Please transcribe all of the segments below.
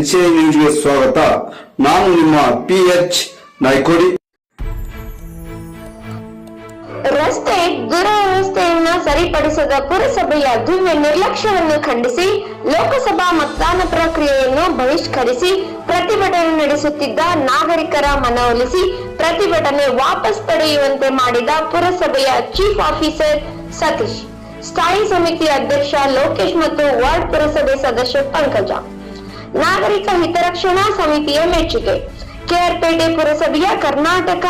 NCI ನ್ಯೂಸ್ಗೆ ಸ್ವಾಗತ. ನಾನು ನಿಮ್ಮ ಪಿ ಎಚ್ ನಾಯ್ಕೋಡಿ. ರಸ್ತೆ ದುರವಸ್ಥೆಯನ್ನ ಸರಿಪಡಿಸದ ಪುರಸಭೆಯ ದಿವ್ಯ ನಿರ್ಲಕ್ಷ್ಯವನ್ನು ಖಂಡಿಸಿ, ಲೋಕಸಭಾ ಮತದಾನ ಪ್ರಕ್ರಿಯೆಯನ್ನು ಬಹಿಷ್ಕರಿಸಿ, ಪ್ರತಿಭಟನೆ ನಡೆಸುತ್ತಿದ್ದ ನಾಗರಿಕರ ಮನವೊಲಿಸಿ ಪ್ರತಿಭಟನೆ ವಾಪಸ್ ಪಡೆಯುವಂತೆ ಮಾಡಿದ ಪುರಸಭೆಯ ಚೀಫ್ ಆಫೀಸರ್ ಸತೀಶ್. ಸ್ಥಾಯಿ ಸಮಿತಿ ಅಧ್ಯಕ್ಷ ಲೋಕೇಶ್ ಮತ್ತು ವಾರ್ಡ್ ಪುರಸಭೆ ಸದಸ್ಯ ಪಂಕಜ. ನಾಗರಿಕ ಹಿತರಕ್ಷಣಾ ಸಮಿತಿಯ ಮೆಚ್ಚುಗೆ. ಕೆಆರ್ಪೇಟೆ ಪುರಸಭೆಯ ಕರ್ನಾಟಕ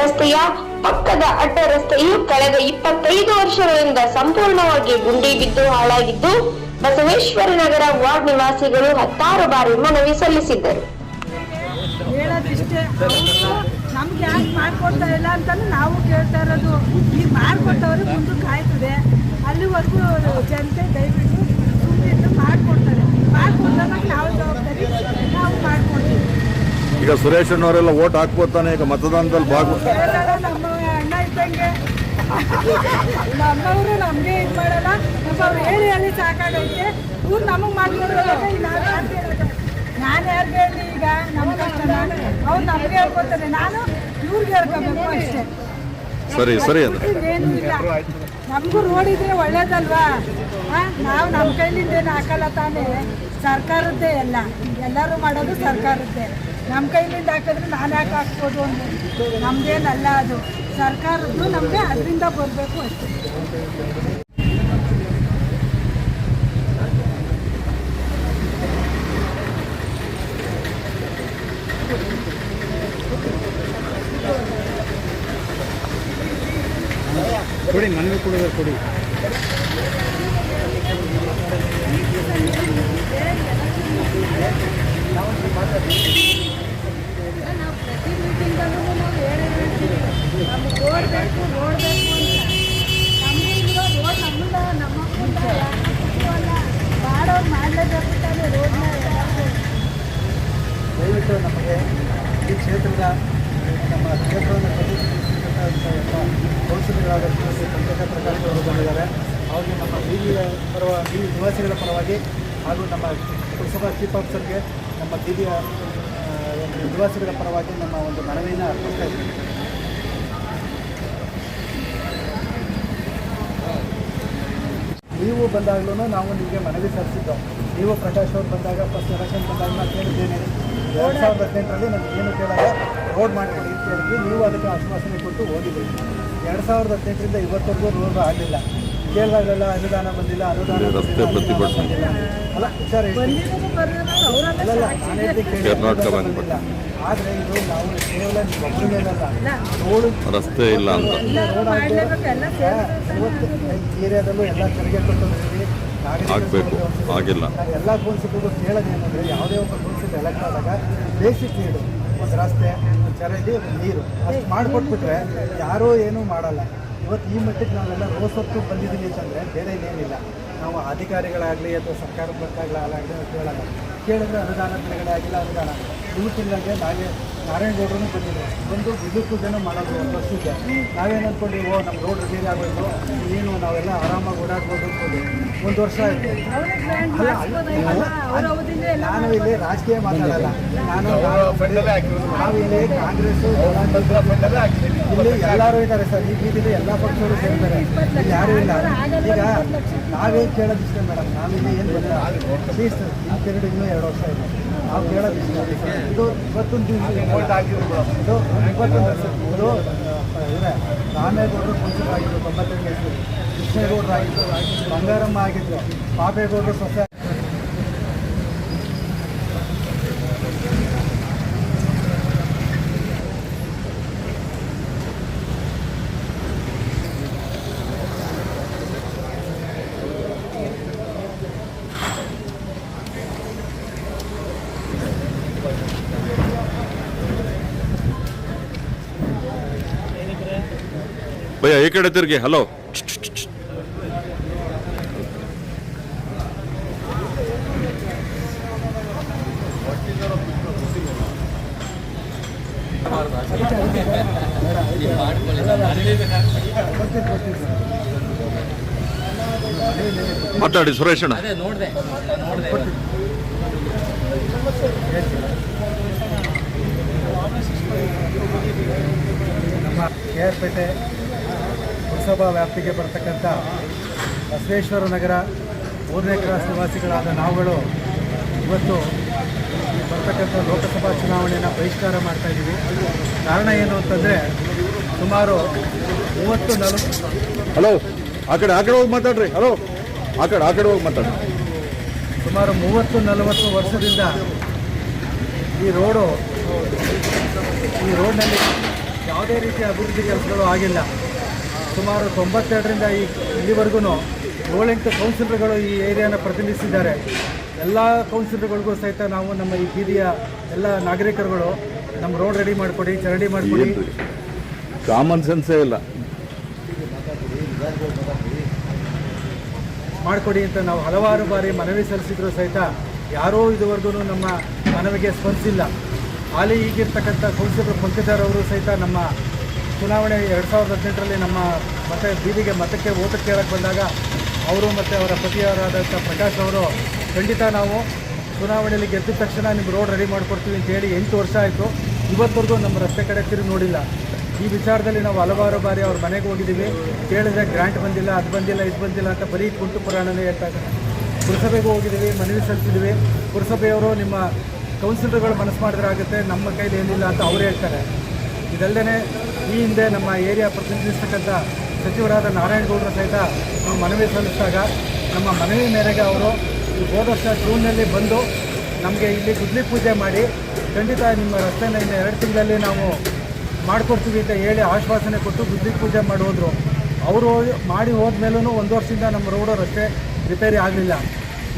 ರಸ್ತೆಯ ಪಕ್ಕದ ಅಡ್ಡ ರಸ್ತೆಯು ಕಳೆದ ಇಪ್ಪತ್ತೈದು ವರ್ಷಗಳಿಂದ ಸಂಪೂರ್ಣವಾಗಿ ಗುಂಡಿ ಬಿದ್ದು ಹಾಳಾಗಿದ್ದು, ಬಸವೇಶ್ವರ ನಗರ ವಾರ್ಡ್ ನಿವಾಸಿಗಳು ಹತ್ತಾರು ಬಾರಿ ಮನವಿ ಸಲ್ಲಿಸಿದ್ದರು. ನಮ್ಗೆ ಯಾಕೆ ಮಾಡ್ಕೊಡ್ತಾ ಇಲ್ಲ ಅಂತಾನು ನಾವು ಕೇಳ್ತಾ ಇರೋದು. ಈಗ ಮಾಡ್ಕೊಟ್ಟವ್ರೆ ಮುಂದಕ್ಕೆ ಕಾಯ್ತದೆ. ಅಲ್ಲಿವರೆಗೂ ಜನತೆ ದಯವಿಟ್ಟು ಸುಮ್ಮನೆ ಮಾಡ್ಕೊಡ್ತಾರೆ. ಈಗ ಸುರೇಶ್ ಅಣ್ಣವರೆಲ್ಲ ಓಟ್ ಹಾಕ್ಬೋತಾನೆ ಈಗ ಮತದಾನದಲ್ಲಿ ಭಾಗ ನಮ್ಮ ಅಣ್ಣ ಇದ್ದಂಗೆ ನಮ್ಮವರು ನಮಗೆ ಇದು ಮಾಡಲ್ಲ ನಮ್ಮ ಹೇಳಿ ಹೇಳಿ ಸಾಕಾಗೈತೆ ಇವ್ರು ನಮಗೆ ಮಾಡ್ಕೊಡ್ಬೇಕು ನಾನು ಯಾರಿಗೆ ಹೇಳಿ ಈಗ ನಮ್ಮ ಕಷ್ಟನ ಅವ್ರು ನಮಗೆ ಹೇಳ್ಕೊತಾರೆ ನಾನು ಇವ್ರಿಗೆ ಹೇಳ್ಕೊಬೇಕು ಅಷ್ಟೇ ಸರಿ ಸರಿ ಅದು ಏನು ಇಲ್ಲ ನಮಗೂ ರೋಡ್ ಇದ್ರೆ ಒಳ್ಳೇದಲ್ವಾ? ನಾವು ನಮ್ಮ ಕೈಲಿಂದೇನು ಹಾಕಲ್ಲ ತಾನೇ? ಸರ್ಕಾರದ್ದೇ ಎಲ್ಲ ಎಲ್ಲರೂ ಮಾಡೋದು ಸರ್ಕಾರದ್ದೇ. ನಮ್ಮ ಕೈಲಿಂದ ಹಾಕಿದ್ರೆ ನಾನು ಯಾಕೆ ಹಾಕ್ಬೋದು ಒಂದು ನಮ್ದೇನಲ್ಲ ಅದು. ಸರ್ಕಾರದ್ದು ನಮಗೆ ಅದರಿಂದ ಬರಬೇಕು ಅಷ್ಟೇ. ಕೊಡಿ ಮನವಿ ಕೊಡೋದು ಕೊಡಿ ನಾವು ಪ್ರತಿ ಮೀಟಿಂಗಲ್ಲೂ ನಾವು ಹೇಳೇ ಹೇಳ್ತೀವಿ ನಮ್ಗೆ ರೋಡ್ ಬೇಕು ರೋಡ್ ಬೇಕು ಅಂತ ನಮಗೆ ಇರೋ ರೋಡ್ ನಮ್ಮಿಂದ ನಮ್ಮ ಮಕ್ಕಳಿಂದ ಯಾರಿಗೂ ಅಲ್ಲ ಮಾಡೋರು ಮಾಡಲೇಬೇಕು ತಾನೇ ರೋಡ್ನ ದಯವಿಟ್ಟು ನಮಗೆ ಈ ಕ್ಷೇತ್ರದ ನಮ್ಮ ಕ್ಷೇತ್ರವನ್ನು ಪ್ರತಿನಿಧಿಸಿರ್ತಕ್ಕಂಥ ಎಲ್ಲ ಕೌನ್ಸಿಲರಾದ ಶ್ರೀಮತಿ ಪಂಕಜ ಪ್ರಕಾಶ್ ಅವರು ಬಂದಿದ್ದಾರೆ ಅವ್ರಿಗೆ ನಮ್ಮ ಬೀದಿಯ ಪರವಾಗಿ ಬೀದಿ ನಿವಾಸಿಗಳ ಪರವಾಗಿ ಹಾಗೂ ನಮ್ಮ ಪುರಸಭಾ ಚೀಫ್ ಆಫೀಸರ್ಗೆ ನಮ್ಮ ಆ, ಒಂದು ನಿವಾಸಿಗಳ ಪರವಾಗಿ ನಮ್ಮ ಒಂದು ಮನವಿಯನ್ನು ಅರ್ಪಿಸ್ತಾ ಇದ್ದೀವಿ ನೀವು ಬಂದಾಗಲೂ ನಾವು ನಿಮಗೆ ಮನವಿ ಸಲ್ಲಿಸಿದ್ದೋ ನೀವು ಪ್ರಕಾಶ್ ಅವ್ರು ಬಂದಾಗ ಫಸ್ಟ್ ಎಲೆಕ್ಷನ್ ಬಂದಾಗ ನಾನು ಕೇಳಿದ್ದೇನೆ. ಎರಡು ಸಾವಿರದ ಹದಿನೆಂಟರಲ್ಲಿ ನಾನು ಏನು ಕೇಳಾಗ ರೋಡ್ ಮಾಡಿಕೊಡಿ ಅಂತ ಹೇಳಿದ್ವಿ. ನೀವು ಅದಕ್ಕೆ ಆಶ್ವಾಸನೆ ಕೊಟ್ಟು ಹೋಗಿದ್ದೀವಿ ಎರಡು ಸಾವಿರದ ಹದಿನೆಂಟರಿಂದ ಇವತ್ತರೆಗೂ ರೋಡ್ ಆಗಲಿಲ್ಲ ಅನುದಾನ ಬಂದಿಲ್ಲ ಅನುದಾನ ರಸ್ತೆ ಪ್ರತಿಭಟನೆ. ಅಲ್ಲ ಸರ್ ಕರ್ನಾಟಕ ಬಂದ್ ಬಂದ್ಬಿಟ್ಟು. ಆದರೆ ಇದು ನಾವು ಕೇವಲ ರೋಡ್ ರಸ್ತೆ ಇಲ್ಲ ಅಂತ ರೋಡ್ ಎಲ್ಲ ಸೇರ್ಬೇಕು. ಇವತ್ತು ಈ ಏರಿಯಾದಲ್ಲೂ ಎಲ್ಲ ತೆರಿಗೆ ಕೊಟ್ಟಿದ್ದೀವಿ ಆಗ್ಬೇಕು, ಆಗಿಲ್ಲ. ಎಲ್ಲ ಕೌನ್ಸಿಲ್ಗೂ ಕೇಳೋದೇನಂದ್ರೆ ಯಾವುದೇ ಒಬ್ಬ ಕೌನ್ಸಿಲ್ ಎಲೆಕ್ಟ್ ಆದಾಗ ಬೇಸಿಕ್ ನೀಡು ಒಂದು ರಸ್ತೆ ಒಂದು ಚರಂಡಿ ಒಂದು ನೀರು ಅಷ್ಟು ಮಾಡಿಕೊಟ್ಬಿಟ್ರೆ ಯಾರೂ ಏನೂ ಮಾಡಲ್ಲ ಇವತ್ತು ಈ ಮಟ್ಟಿಗೆ ನಾವೆಲ್ಲ ರೋಸ್ ಹೊತ್ತು ಬಂದಿದ್ದೀವಿ ಅಂತಂದರೆ ಬೇರೆ ಏನೇನಿಲ್ಲ ನಾವು ಅಧಿಕಾರಿಗಳಾಗಲಿ ಅಥವಾ ಸರ್ಕಾರದ ಅಂತ ಕೇಳಲ್ಲ ಕೇಳಿದ್ರೆ ಅನುದಾನ ಬಿಡುಗಡೆ ಆಗಿಲ್ಲ ಅನುದಾನ ಇವತ್ತಿಲ್ಲದೆ ನಾವೇ ನಾರಾಯಣಗೌಡರು ಬಂದಿದ್ರು ಬಂದು ವಿದ್ಯುತ್ ಜನ ಮಾಡೋದು ಒಂದು ಇದೆ ನಾವೇನು ಅಂದ್ಕೊಂಡು ಓ ನಮ್ಮ ರೋಡ್ ರಿಪೇರಿ ಆಗಬೇಕು ಏನು ನಾವೆಲ್ಲ ಆರಾಮಾಗಿ ಓಡಾಡ್ಬೋದು ಅಂದ್ಕೊಂಡು ಒಂದು ವರ್ಷ ಆಯಿತು ನಾನು ಇಲ್ಲಿ ರಾಜಕೀಯ ಮಾತಾಡಲ್ಲ ನಾನು ನಾವು ಇಲ್ಲಿ ಕಾಂಗ್ರೆಸ್ ಇಲ್ಲಿ ಎಲ್ಲರೂ ಇದ್ದಾರೆ ಸರ್. ಈ ಬೀದಿಲಿ ಎಲ್ಲ ಪಕ್ಷಗಳು ಇಲ್ಲಿ ಯಾರೂ ಇಲ್ಲ. ಈಗ ನಾವೇ ಕೇಳೋದಿಷ್ಟೇ ಮೇಡಮ್. ನಾವಿಲ್ಲಿ ಏನು ಬಂದ ಪ್ಲೀಸ್ ಈ ಪೀರಿಯಡ್ ಇನ್ನೂ ಎರಡು ವರ್ಷ ಇದೆ. ನಾವು ಕೇಳೋದಿಷ್ಟೇ ಇದು ಇಪ್ಪತ್ತೊಂದು ದಿವಸ ಇದು ಇಪ್ಪತ್ತೊಂದು ಇದು ಇವರೇ ರಾಮೇಗೌಡರು ತೊಂಬತ್ತೆರಡನೇ ಇಸ್ವಿ ಕೃಷ್ಣೇಗೌಡರು ಆಗಿದ್ರು, ಬಂಗಾರಮ್ಮ ಆಗಿದ್ದರು ಪಾಪೇಗೌಡರು ಸೊಸೆ ಕಡೆ ತಿರುಗಿ ಹಲೋ. ಮಾತಾಡಿ ಸುರೇಶ್ ಅಣ್ಣ. ಕೆ ಆರ್ ಪೇಟೆ ಪುರಸಭಾ ವ್ಯಾಪ್ತಿಗೆ ಬರತಕ್ಕಂಥ ಬಸವೇಶ್ವರ ನಗರ ಮೂರನೇ ಕ್ರಾಸ್ ನಿವಾಸಿಗಳಾದ ನಾವುಗಳು ಇವತ್ತು ಬರ್ತಕ್ಕಂಥ ಲೋಕಸಭಾ ಚುನಾವಣೆಯನ್ನು ಬಹಿಷ್ಕಾರ ಮಾಡ್ತಾ ಇದ್ದೀವಿ. ಕಾರಣ ಏನು ಅಂತಂದರೆ ಸುಮಾರು ಮೂವತ್ತು ನಲವತ್ತು ಹಲೋ ಆ ಕಡೆ ಆ ಕಡೆ ಹೋಗಿ ಮಾತಾಡ್ರಿ. ಹಲೋ ಆ ಕಡೆ ಆ ಕಡೆ ಹೋಗಿ ಮಾತಾಡ್ರಿ. ಸುಮಾರು ಮೂವತ್ತು ನಲವತ್ತು ವರ್ಷದಿಂದ ಈ ರೋಡು ಈ ರೋಡ್ನಲ್ಲಿ ಯಾವುದೇ ರೀತಿಯ ಅಭಿವೃದ್ಧಿ ಕೆಲಸಗಳು ಆಗಿಲ್ಲ. ಸುಮಾರು ತೊಂಬತ್ತೆರಡರಿಂದ ಈ ಇಲ್ಲಿವರೆಗೂ ಏಳೆಂಟು ಕೌನ್ಸಿಲರ್ಗಳು ಈ ಏರಿಯಾನ ಪ್ರತಿನಿಧಿಸಿದ್ದಾರೆ. ಎಲ್ಲ ಕೌನ್ಸಿಲರ್ಗಳಿಗೂ ಸಹಿತ ನಾವು ನಮ್ಮ ಈ ಬೀದಿಯ ಎಲ್ಲ ನಾಗರಿಕರುಗಳು ನಮ್ಮ ರೋಡ್ ರೆಡಿ ಮಾಡಿಕೊಡಿ ಚರಂಡಿ ಮಾಡಿಕೊಡಿ. ಕಾಮನ್ ಸೆನ್ಸೇ ಇಲ್ಲ. ಮಾಡಿಕೊಡಿ ಅಂತ ನಾವು ಹಲವಾರು ಬಾರಿ ಮನವಿ ಸಲ್ಲಿಸಿದ್ರು ಸಹಿತ ಯಾರೂ ಇದುವರೆಗೂ ನಮ್ಮ ಮನವಿಗೆ ಸ್ಪಂದಿಸಿಲ್ಲ. ಹಾಲಿ ಈಗಿರ್ತಕ್ಕಂಥ ಕೌನ್ಸಿಲರ್ ಪಂಕಜಾರ್ ಅವರು ಸಹಿತ ನಮ್ಮ ಚುನಾವಣೆ ಎರಡು ಸಾವಿರದ ಹದಿನೆಂಟರಲ್ಲಿ ನಮ್ಮ ಮತ್ತೆ ಬೀದಿಗೆ ಮತಕ್ಕೆ ಓಟ್ ಕೇಳಕ್ಕೆ ಬಂದಾಗ ಅವರು ಮತ್ತು ಅವರ ಪತಿಯವರಾದಂಥ ಪ್ರಕಾಶ್ ಅವರು, ಖಂಡಿತ ನಾವು ಚುನಾವಣೆಯಲ್ಲಿ ಗೆದ್ದ ತಕ್ಷಣ ನಿಮ್ಗೆ ರೋಡ್ ರೆಡಿ ಮಾಡಿಕೊಡ್ತೀವಿ ಅಂತ ಹೇಳಿ ಎಂಟು ವರ್ಷ ಆಯಿತು. ಇವತ್ತವರೆಗೂ ನಮ್ಮ ರಸ್ತೆ ಕಡೆ ತಿರುಗಿ ನೋಡಿಲ್ಲ. ಈ ವಿಚಾರದಲ್ಲಿ ನಾವು ಹಲವಾರು ಬಾರಿ ಅವ್ರ ಮನೆಗೆ ಹೋಗಿದ್ದೀವಿ. ಕೇಳಿದ್ರೆ ಗ್ರಾಂಟ್ ಬಂದಿಲ್ಲ, ಅದು ಬಂದಿಲ್ಲ, ಇದು ಬಂದಿಲ್ಲ ಅಂತ ಬರೀ ಕುಂಟು ಪುರಾಣನೇ ಹೇಳ್ತಾ ಪುರಸಭೆಗೆ ಪುರಸಭೆಗೂ ಹೋಗಿದ್ದೀವಿ, ಮನವಿ ಸಲ್ಲಿಸಿದ್ವಿ ಪುರಸಭೆಯವರು ನಿಮ್ಮ ಕೌನ್ಸಿಲರ್ಗಳು ಮನಸ್ಸು ಮಾಡಿದ್ರೆ ಆಗುತ್ತೆ, ನಮ್ಮ ಕೈಲಿ ಏನಿಲ್ಲ ಅಂತ ಅವ್ರು ಹೇಳ್ತಾರೆ. ಇದಲ್ಲದೆ ಈ ಹಿಂದೆ ನಮ್ಮ ಏರಿಯಾ ಪ್ರತಿನಿಧಿಸ್ತಕ್ಕಂಥ ಸಚಿವರಾದ ನಾರಾಯಣಗೌಡರ ಸಹಿತ ನಾವು ಮನವಿ ಸಲ್ಲಿಸಿದಾಗ ನಮ್ಮ ಮನವಿ ಮೇರೆಗೆ ಅವರು ಈ ಹೋದ ವರ್ಷ ಜೂನ್ನಲ್ಲಿ ಬಂದು ನಮಗೆ ಇಲ್ಲಿ ಗುದ್ಲಿ ಪೂಜೆ ಮಾಡಿ ಖಂಡಿತ ನಿಮ್ಮ ರಸ್ತೆನ ಇನ್ನು ಎರಡು ತಿಂಗಳಲ್ಲಿ ನಾವು ಮಾಡಿಕೊಡ್ತೀವಿ ಅಂತ ಹೇಳಿ ಆಶ್ವಾಸನೆ ಕೊಟ್ಟು ಗುದ್ಲಿ ಪೂಜೆ ಮಾಡಿ ಅವರು ಮಾಡಿ ಹೋದ್ಮೇಲೂ ಒಂದು ವರ್ಷದಿಂದ ನಮ್ಮ ರೋಡು ರಸ್ತೆ ರಿಪೇರಿ ಆಗಲಿಲ್ಲ.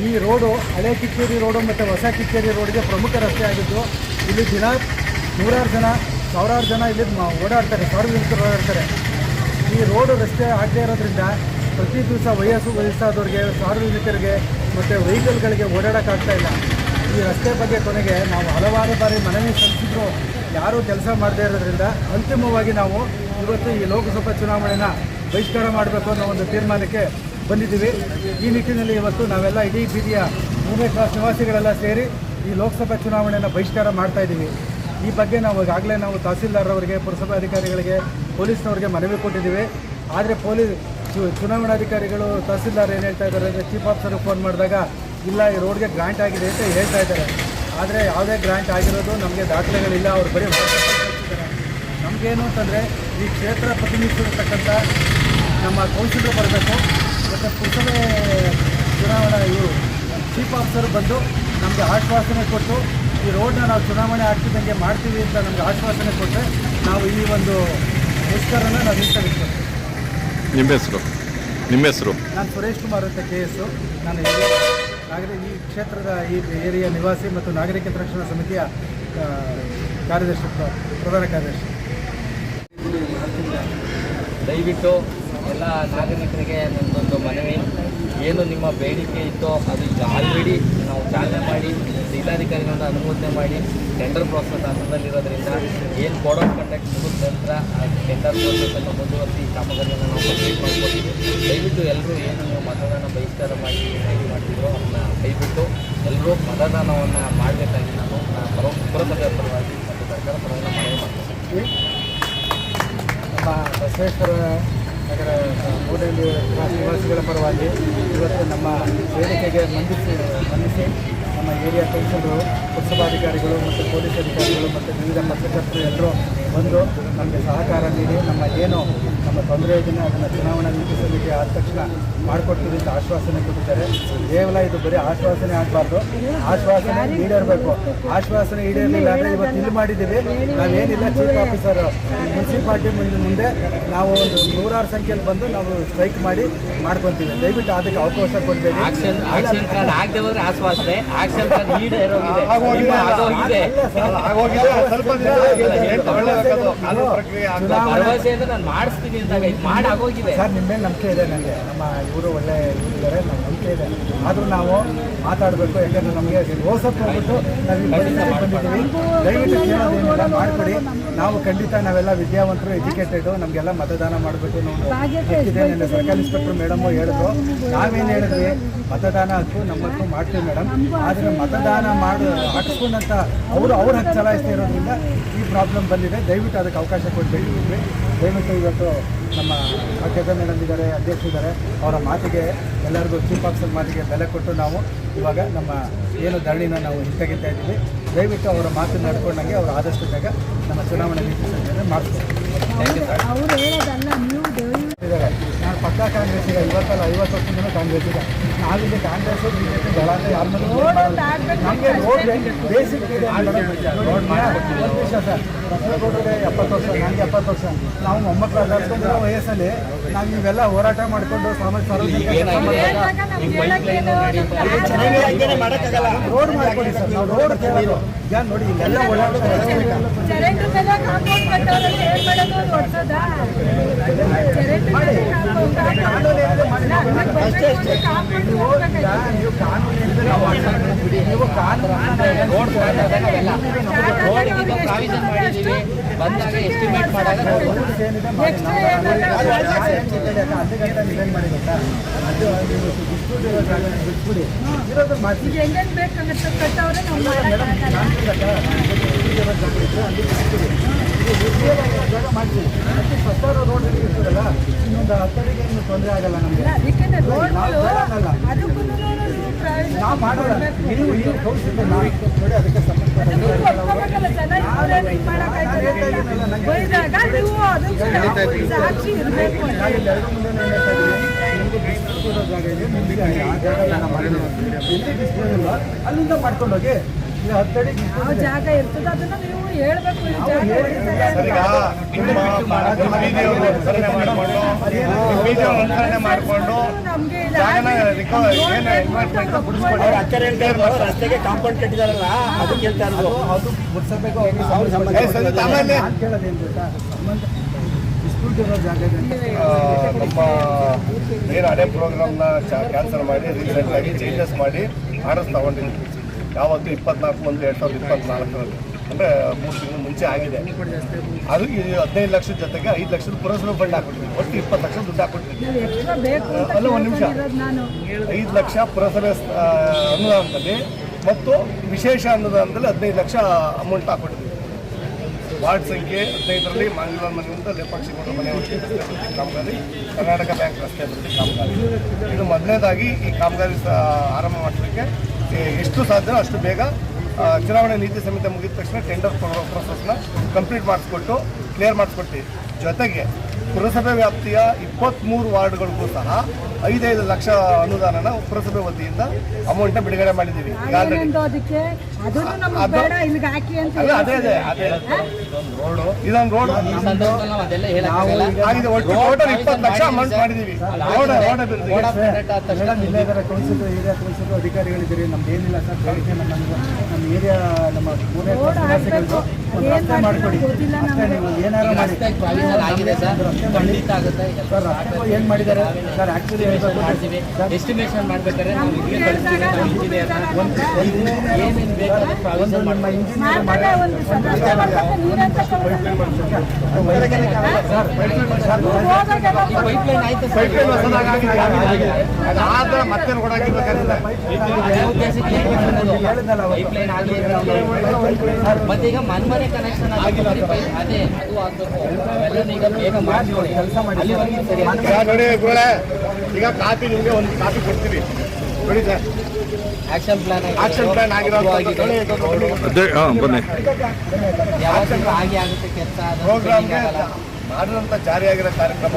ಈ ರೋಡು ಹಳೆ ಕಿಚ್ಚೇರಿ ರೋಡು ಮತ್ತು ಹೊಸ ಕಿಚ್ಚೇರಿ ರೋಡಿಗೆ ಪ್ರಮುಖ ರಸ್ತೆ ಆಗಿದ್ದು ಇಲ್ಲಿ ದಿನ ನೂರಾರು ಜನ ಸಾವಿರಾರು ಜನ ಇಲ್ಲಿ ಓಡಾಡ್ತಾರೆ ಸಾರ್ವಜನಿಕರು ಓಡಾಡ್ತಾರೆ. ಈ ರೋಡು ರಸ್ತೆ ಆಗದೇ ಇರೋದ್ರಿಂದ ಪ್ರತಿ ದಿವಸ ವಯಸ್ಸು ವಯಸ್ಸಾದವ್ರಿಗೆ ಸಾರ್ವಜನಿಕರಿಗೆ ಮತ್ತು ವೆಹಿಕಲ್ಗಳಿಗೆ ಓಡಾಡೋಕ್ಕಾಗ್ತಾ ಇಲ್ಲ. ಈ ರಸ್ತೆ ಬಗ್ಗೆ ಕೊನೆಗೆ ನಾವು ಹಲವಾರು ಬಾರಿ ಮನವಿ ಸಲ್ಲಿಸಿದ್ರು. ಯಾರೂ ಕೆಲಸ ಮಾಡದೇ ಇರೋದ್ರಿಂದ ಅಂತಿಮವಾಗಿ ನಾವು ಇವತ್ತು ಈ ಲೋಕಸಭಾ ಚುನಾವಣೆನ ಬಹಿಷ್ಕಾರ ಮಾಡಬೇಕು ಅನ್ನೋ ಒಂದು ತೀರ್ಮಾನಕ್ಕೆ ಬಂದಿದ್ದೀವಿ. ಈ ನಿಟ್ಟಿನಲ್ಲಿ ಇವತ್ತು ನಾವೆಲ್ಲ ಇಡೀ ಬೀದಿಯ ಮೂರನೇ ಕ್ಲಾಸ್ ನಿವಾಸಿಗಳೆಲ್ಲ ಸೇರಿ ಈ ಲೋಕಸಭಾ ಚುನಾವಣೆಯನ್ನು ಬಹಿಷ್ಕಾರ ಮಾಡ್ತಾ ಇದ್ದೀವಿ. ಈ ಬಗ್ಗೆ ನಾವು ಈಗಾಗಲೇ ನಾವು ತಹಸೀಲ್ದಾರ್ ಅವರಿಗೆ, ಪುರಸಭಾ ಅಧಿಕಾರಿಗಳಿಗೆ, ಪೊಲೀಸ್ನವರಿಗೆ ಮನವಿ ಕೊಟ್ಟಿದ್ದೀವಿ. ಆದರೆ ಪೊಲೀಸ್ ಚುನಾವಣಾಧಿಕಾರಿಗಳು, ತಹಸೀಲ್ದಾರ್ ಏನು ಹೇಳ್ತಾ ಇದ್ದಾರೆ ಅಂದರೆ ಚೀಫ್ ಆಫೀಸರ್ಗೆ ಫೋನ್ ಮಾಡಿದಾಗ, ಇಲ್ಲ, ಈ ರೋಡ್ಗೆ ಗ್ರಾಂಟ್ ಆಗಿದೆ ಅಂತ ಹೇಳ್ತಾ ಇದ್ದಾರೆ. ಆದರೆ ಯಾವುದೇ ಗ್ರಾಂಟ್ ಆಗಿರೋದು ನಮಗೆ ದಾಖಲೆಗಳಿಲ್ಲ, ಅವ್ರು ಬರೀ ನಮಗೇನು ಅಂತಂದರೆ, ಈ ಕ್ಷೇತ್ರ ಪ್ರತಿನಿಧಿಸಿರ್ತಕ್ಕಂಥ ನಮ್ಮ ಕೌನ್ಸಿಲರ್ ಬರಬೇಕು. ಮತ್ತು ಪುರಸಭೆ ಚುನಾವಣಾ, ಇವರು ಚೀಫ್ ಆಫೀಸರ್ ಬಂದು ನಮಗೆ ಆಶ್ವಾಸನೆ ಕೊಟ್ಟು ಈ ರೋಡ್ನ ನಾವು ಚುನಾವಣೆ ಆಗ್ತಿದ್ದಂಗೆ ಮಾಡ್ತೀವಿ ಅಂತ ನಮಗೆ ಆಶ್ವಾಸನೆ ಕೊಟ್ಟರೆ ನಾವು ಈ ಒಂದು ಮುಷ್ಕರನ ನಾವು ಹಿಂತೆಗೆದುಕೊಳ್ತೀವಿ ನಿಮ್ಮ ಹೆಸರು? ನಿಮ್ಮ ಹೆಸರು? ನಾನು ಸುರೇಶ್ ಕುಮಾರ್ ಅಂತ ಕೆ ಎಸ್ಸು ನಾನು ಇಲ್ಲಿ ನಾಗರಿಕ ಈ ಕ್ಷೇತ್ರದ ಈ ಏರಿಯಾ ನಿವಾಸಿ ಮತ್ತು ನಾಗರಿಕ ರಕ್ಷಣಾ ಸಮಿತಿಯ ಕಾರ್ಯದರ್ಶಿ ಪ್ರಧಾನ ಕಾರ್ಯದರ್ಶಿ. ದಯವಿಟ್ಟು ಎಲ್ಲ ನಾಗರಿಕರಿಗೆ ನನ್ನದೊಂದು ಮನವಿ. ಏನು ನಿಮ್ಮ ಬೇಡಿಕೆ ಇತ್ತೋ ಅದು ಈಗ ಆಲ್ರೆಡಿ ನಾವು ಚಾಲನೆ ಮಾಡಿ, ಜಿಲ್ಲಾಧಿಕಾರಿಗಳನ್ನು ಅನುಮೋದನೆ ಮಾಡಿ ಟೆಂಡರ್ ಪ್ರೋಸೆಸ್ ಹಂತದಲ್ಲಿರೋದ್ರಿಂದ ಏನು ಬೋರ್ಡ್ ಆಫ್ ಕಂಡಕ್ಟ್ ಮುಗಿದ ನಂತರ ಟೆಂಡರ್ ಪ್ರೋಸೆಸನ್ನು ಮುಂದುವರಿಸಿ ಕಾಮಗಾರಿಯನ್ನು ನಾವು ಕಂಪ್ಲೀಟ್ ಮಾಡ್ಕೊತೀವಿ. ದಯವಿಟ್ಟು ಎಲ್ಲರೂ ಏನು ನೀವು ಮತದಾನ ಬಹಿಷ್ಕಾರ ಮಾಡಿ ಏನಾಗಿ ಮಾಡ್ತಿದ್ರು ಅದನ್ನು ಕೈಬಿಟ್ಟು ಎಲ್ಲರೂ ಮತದಾನವನ್ನು ಮಾಡಬೇಕಾಗಿ ನಾನು ಪರ ಪುರಸಭೆ ಪರವಾಗಿ ಮತ್ತು ಸರ್ಕಾರ ಪರವಾಗಿ ಮನವಿ ನಮ್ಮ ಬಸವೇಶ್ವರ ನಗರ ಮೂರನೇ ನಿವಾಸಿಗಳ ಪರವಾಗಿ ಇವತ್ತು ನಮ್ಮ ಬೇಡಿಕೆಗೆ ಮಂಡಿಸಿ ಮಂಡಿಸಿ ನಮ್ಮ ಏರಿಯಾ ಕೌನ್ಸಿಲರು ಪುರಸಭಾಧಿಕಾರಿಗಳು ಮತ್ತು ಪೊಲೀಸ್ ಅಧಿಕಾರಿಗಳು ಮತ್ತು ವಿವಿಧ ಪತ್ರಕರ್ತರು ಎಲ್ಲರೂ ಬಂದು ನಮಗೆ ಸಹಕಾರ ನೀಡಿ ನಮ್ಮ ಏನು ನಮ್ಮ ತೊಂದರೆ ಯೋಜನೆ ಅದನ್ನು ಚುನಾವಣಾ ನೀತಿ ಸಮಿತಿ ಆದ ತಕ್ಷಣ ಮಾಡಿಕೊಡ್ತೀವಿ ಅಂತ ಆಶ್ವಾಸನೆ ಕೊಟ್ಟಿದ್ದಾರೆ. ಕೇವಲ ಇದು ಬರೀ ಆಶ್ವಾಸನೆ ಆಗಬಾರ್ದು. ಆಶ್ವಾಸನೆ ಈಡೇರಬೇಕು. ಆಶ್ವಾಸನೆ ಈಡೇರಲಿಲ್ಲ ಅಂದರೆ ಇವತ್ತು ಇಲ್ಲಿ ಮಾಡಿದ್ದೀವಿ. ನಾವೇನಿಲ್ಲ ಚೀಫ್ ಆಫೀಸರ್ ಮುನ್ಸಿಪಾಲ್ಟಿ ಮುಂದೆ ಮುಂದೆ ನಾವು ಒಂದು ನೂರಾರು ಸಂಖ್ಯೆಯಲ್ಲಿ ಬಂದು ನಾವು ಸ್ಟ್ರೈಕ್ ಮಾಡಿ ಮಾಡ್ಕೊತೀವಿ. ದಯವಿಟ್ಟು ಅದಕ್ಕೆ ಅವಕಾಶ ಕೊಡ್ತೇವೆ ಆಕ್ಷನ್ ಆಕ್ಷನ್ ಪ್ಲಾನ್ ಆಗದೆ ಹೋದ್ರೆ ಆಶ್ವಾಸನೆ ಆಕ್ಷನ್ ಮಾಡಿ ಸರ್ ನಿಮ್ಮ ಮೇಲೆ ನಂಬಿಕೆ ಇದೆ ನನಗೆ. ನಮ್ಮ ಇವರು ಒಳ್ಳೆ ಇವರಿದ್ದಾರೆ ನಮ್ಮ ನಂಬಿಕೆ ಇದೆ. ಆದರೂ ನಾವು ಮಾತಾಡಬೇಕು, ಯಾಕಂದ್ರೆ ನಮಗೆ ರೋಸಕ್ಕೆ ಹೋಗ್ಬಿಟ್ಟು ನಾವು ಈ ಪರಿಸ್ಥಿತಿಗೆ ಬಂದಿದ್ದೀವಿ. ದಯವಿಟ್ಟು ಕೇಳೋದೇನಿಲ್ಲ ಮಾಡಿಕೊಡಿ. ನಾವು ಖಂಡಿತ ನಾವೆಲ್ಲ ವಿದ್ಯಾವಂತರು, ಎಜುಕೇಟೆಡು, ನಮಗೆಲ್ಲ ಮತದಾನ ಮಾಡಬೇಕು ಹಕ್ಕಿದೆ ನಿನ್ನೆ ಸರ್ಕಲ್ ಇನ್ಸ್ಪೆಕ್ಟರ್ ಮೇಡಮು ಹೇಳಿದ್ರು. ನಾವೇನು ಹೇಳಿದ್ವಿ? ಮತದಾನ ಹಕ್ಕು ನಮ್ಮ ಹಕ್ಕು ಮಾಡ್ತೀವಿ ಮೇಡಮ್. ಆದರೆ ಮತದಾನ ಮಾಡಿ ಹಾಕಿಸ್ಕೊಂಡಂತ ಅವರು ಅವ್ರ ಹಕ್ಕು ಚಲಾಯಿಸ್ತಾ ಇರೋದ್ರಿಂದ ಈ ಪ್ರಾಬ್ಲಮ್ ಬಂದಿದೆ. ದಯವಿಟ್ಟು ಅದಕ್ಕೆ ಅವಕಾಶ ಕೊಡಬೇಕಿದ್ವಿ ದಯವಿಟ್ಟು ಇವತ್ತು ನಮ್ಮ ಭಾಗ್ಯದ ಮೇಡಮ್ ಇದ್ದಾರೆ ಅಧ್ಯಕ್ಷರಿದ್ದಾರೆ ಅವರ ಮಾತಿಗೆ ಎಲ್ಲರಿಗೂ ಚೀಫ್ ಆಫೀಸರ್ ಮಾತಿಗೆ ಬೆಲೆ ಕೊಟ್ಟು ನಾವು ಇವಾಗ ನಮ್ಮ ಏನು ಧರಣಿನ ನಾವು ಹಿಂತೆಗಿತಾ ಇದ್ದೀವಿ. ದಯವಿಟ್ಟು ಅವರ ಮಾತು ನಡ್ಕೊಂಡಂಗೆ ಅವರು ಆದಷ್ಟು ಬೇಗ ನಮ್ಮ ಚುನಾವಣೆ ನೀತಿ ಸಂಚಲನೆ ನೀವು ಇದ್ದಾರೆ. ನಾನು ಪಕ್ಕ ಕಾಂಗ್ರೆಸ್ ಈಗ ಇವತ್ತಲ್ಲ ಐವತ್ತು ವರ್ಷದಿಂದ ಕಾಂಗ್ರೆಸ್ ಇದೆ. ನಾವಿಲ್ಲಿ ಕಾಂಗ್ರೆಸ್ ಬಿಜೆಪಿ ಅಂತ ಯಾರ ನಮಗೆ ರೋಡ್ ಬೇಸಿಕ್ ಇದೆ. ರೋಡ್ ಒಂದು ವಿಷಯ ಸರ್. ಬಸವೇಗೌಡರಿಗೆ ಎಪ್ಪತ್ತು ವರ್ಷ ನನಗೆ ಎಪ್ಪತ್ತು ವರ್ಷ. ನಾವು ಮೊಮ್ಮಕ್ಕಳು ಅಡ್ಡಾಡ್ಕೊಂಡಿರೋ ವಯಸ್ಸಲ್ಲಿ ನಾವು ಇವೆಲ್ಲ ಹೋರಾಟ ಮಾಡ್ಕೊಂಡು ರೋಡ್ ಮಾಡ್ಕೊಳ್ಳಿ ಸರ್ ನಾವು ರೋಡ್ ಕೇಳೋದು ಈಗ ನೋಡಿ ಇಲ್ಲೆಲ್ಲ ಓಡಾಡ್ತಾರೆ ಅಷ್ಟೇ ಹೋಗ್ಬೇಕಾಯ್ತು. ನೀವು ಕಾನೂನು ನಾವು ಕಾನೂನು ರೋಡ್ ಮಾಡಿದ್ದೀವಿ. ಬಂದಾಗ ಎಸ್ಟಿಮೇಟ್ ಮಾಡಾಗ ಮಾಡ್ತೀವಿ ರೋಡ್ ಇರ್ತದಲ್ಲ ಇನ್ನೊಂದು ಹತ್ತರಿಗೆ ಏನು ತೊಂದರೆ ಆಗಲ್ಲ. ನಮಗೆ ಅದಕ್ಕೆ ನಾವು ಮಾಡೋಣ. ನಾವು ನೀವು ತೋರಿಸಿದ್ರೆ ನಾವು. ನೋಡಿ ಅದಕ್ಕೆ ಸಂಬಂಧಪಟ್ಟ ಜಾಗ ಇದೆ ನಿಮಗೆ ಆ ಜಾಗ ಅಲ್ಲಿಂದ ಮಾಡ್ಕೊಂಡು ಹೋಗಿ. ಈಗ ಹತ್ತಡಿ ಯಾವ ಜಾಗ ಇರ್ತದೆ ಅದನ್ನ ನೀವು ಹೇಳ್ಬೇಕು ಮಾಡಿಕೊಂಡು. ರಸ್ತೆಗೆ ಕಾಂಪೌಂಡ್ ಕಟ್ಟಿದಾರಲ್ಲ ಅದು ಕೇಳ್ತಾ ಅದು ಮುಟ್ಸಬೇಕು ನಮ್ಮ ಹಳೆ ಪ್ರೋಗ್ರಾಮ್ನ ಕ್ಯಾನ್ಸಲ್ ಮಾಡಿ ರೀಸೆಂಟ್ ಆಗಿ ಚೇಂಜಸ್ ಮಾಡಿ ಆರ್ಡರ್ಸ್ ತಗೊಂಡಿದ್ವಿ ಯಾವತ್ತು ಇಪ್ಪತ್ನಾಲ್ಕು ಮಂದಿ ಎರಡು ಸಾವಿರದ ಇಪ್ಪತ್ನಾಲ್ಕರಲ್ಲಿ ಅಂದರೆ ಮೂರು ತಿಂಗಳು ಮುಂಚೆ ಆಗಿದೆ. ಅದು ಈ ಹದಿನೈದು ಲಕ್ಷದ ಜೊತೆಗೆ ಐದು ಲಕ್ಷದ ಪುರಸಭೆ ಫಂಡ್ ಹಾಕ್ಬಿಟ್ವಿ ಒಟ್ಟು ಇಪ್ಪತ್ತು ಲಕ್ಷ ದುಡ್ಡು ಬೇಕು ಅಲ್ಲ, ಒಂದು ನಿಮಿಷ. ಐದು ಲಕ್ಷ ಪುರಸಭೆ ಅನುದಾನದಲ್ಲಿ ಮತ್ತು ವಿಶೇಷ ಅನುದಾನದಲ್ಲಿ ಹದಿನೈದು ಲಕ್ಷ ಅಮೌಂಟ್ ಹಾಕ್ಬಿಟ್ಟಿದ್ವಿ ವಾರ್ಡ್ ಸಂಖ್ಯೆ ಹದಿನೈದರಲ್ಲಿ ಮಂಗಳೂರು ಮನೆಯಿಂದ ಲೇಪಾಕ್ಷಿಗೌಡ ಮನೆ ಕಾಮಗಾರಿ ಕರ್ನಾಟಕ ಬ್ಯಾಂಕ್ ರಸ್ತೆ ಅಭಿವೃದ್ಧಿ ಕಾಮಗಾರಿ. ಇದು ಮೊದಲನೇದಾಗಿ ಈ ಕಾಮಗಾರಿ ಆರಂಭ ಮಾಡಲಿಕ್ಕೆ ಎಷ್ಟು ಸಾಧ್ಯ ಅಷ್ಟು ಬೇಗ ಚುನಾವಣೆ ನೀತಿ ಸಂಹಿತೆ ಮುಗಿದ ತಕ್ಷಣ ಟೆಂಡರ್ ಪ್ರೊಸೆಸ್ನ ಕಂಪ್ಲೀಟ್ ಮಾಡಿಸ್ಕೊಟ್ಟು ಕ್ಲಿಯರ್ ಮಾಡಿಸ್ಕೊಡ್ತೀವಿ. ಜೊತೆಗೆ ಪುರಸಭೆ ವ್ಯಾಪ್ತಿಯ ಇಪ್ಪತ್ತ್ಮೂರು ವಾರ್ಡ್ಗಳಿಗೂ ಸಹ ಐದೈದು ಲಕ್ಷ ಅನುದಾನನ ಪುರಸಭೆ ವತಿಯಿಂದ ಅಮೌಂಟ್ನ ಬಿಡುಗಡೆ ಮಾಡಿದ್ದೀವಿ. ಅದೇ ಅದೇ ಅದೇ. ಇದೊಂದು ರೋಡು ಇದೊಂದು ರೋಡ್ ನಾವು ಅದೆಲ್ಲ ಹೇಳಕ್ಕಾಗಲ್ಲ ಆಗಿದೆ. ಒಟ್ಟು ಟೋಟಲ್ ಇಪ್ಪತ್ತು ಲಕ್ಷ ಅಮೌಂಟ್ ಮಾಡಿದ್ದೀವಿ. ರೋಡ್ ರೋಡ್ ಮೇಡಮ್ ಇಲ್ಲೇ ಇದ್ದಾರೆ ಕೌನ್ಸಿಲ್ ಏರಿಯಾ ಕೌನ್ಸಿಲ್ ಅಧಿಕಾರಿಗಳಿದ್ದೀರಿ. ನಮ್ದು ಏನಿಲ್ಲ ಸರ್. ಬೇಡಿಕೆ ನಮ್ಮ ನಮ್ಮ ಏರಿಯಾ ನಮ್ಮ ನಿವಾಸಿಗಳಿಗೂ ಒಂದು ರಸ್ತೆ ಮಾಡಿಕೊಡಿ ಅಷ್ಟೇ ನೀವು ಏನಾರು ಮಾಡಿ ಸರ್ ರಸ್ತೆ ಏನು ಮಾಡಿದ್ದಾರೆ ಸರ್ ಆ್ಯಕ್ಚುಲಿ ಸರ್ ಎಸ್ಟಿಮೇಷನ್ ಮಾಡ್ಬೇಕಾದ್ರೆ ನಾವು ಇಲ್ಲಿಗೆ ಕಳಿಸ್ತೀವಿ ನಾವು ಇಂಜಿನಿಯರ್ನ ಏನೇನು ಬೇಕು ನಮ್ಮ ಇಂಜಿನಿಯರ್ ಒಂದು. ಸರ್ ಆಯ್ತು ಪೈಪ್ಲೈನ್ ಹೊಸದಾಗಿ. ಅದಾದ ಮತ್ತೆ ಈಗ ಮನ್ಮನೆ ಕನೆಕ್ಷನ್ ಆಗಿಲ್ಲ ಅದೇ ಅದು ಈಗ ಬೇಗ ಮಾಡ್ಕೊಳ್ಳಿ. ಕೆಲಸ ಮಾಡಿ. ಸರಿ ನೋಡಿ ಗುರುಗಳೇ ಈಗ ಕಾಪಿ ನಿಮಗೆ ಒಂದು ಕಾಫಿ ಕೊಡ್ತೀವಿ. ನೋಡಿ sir. Action plan action plan ಆಗಿರೋದು ಬನ್ನಿ. ಯಾವಾಗ ಆಗಿ ಆಗುತ್ತೆ ಕೆಲಸ ಪ್ರೋಗ್ರಾಮ್ಗೆ ಮಾಡಿದಂಥ ಜಾರಿಯಾಗಿರೋ ಕಾರ್ಯಕ್ರಮ.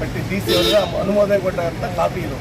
ಬಟ್ ಡಿ ಸಿ ಅವರು ಅನುಮೋದನೆ ಕೊಟ್ಟಂಥ ಕಾಪಿ ಇದು.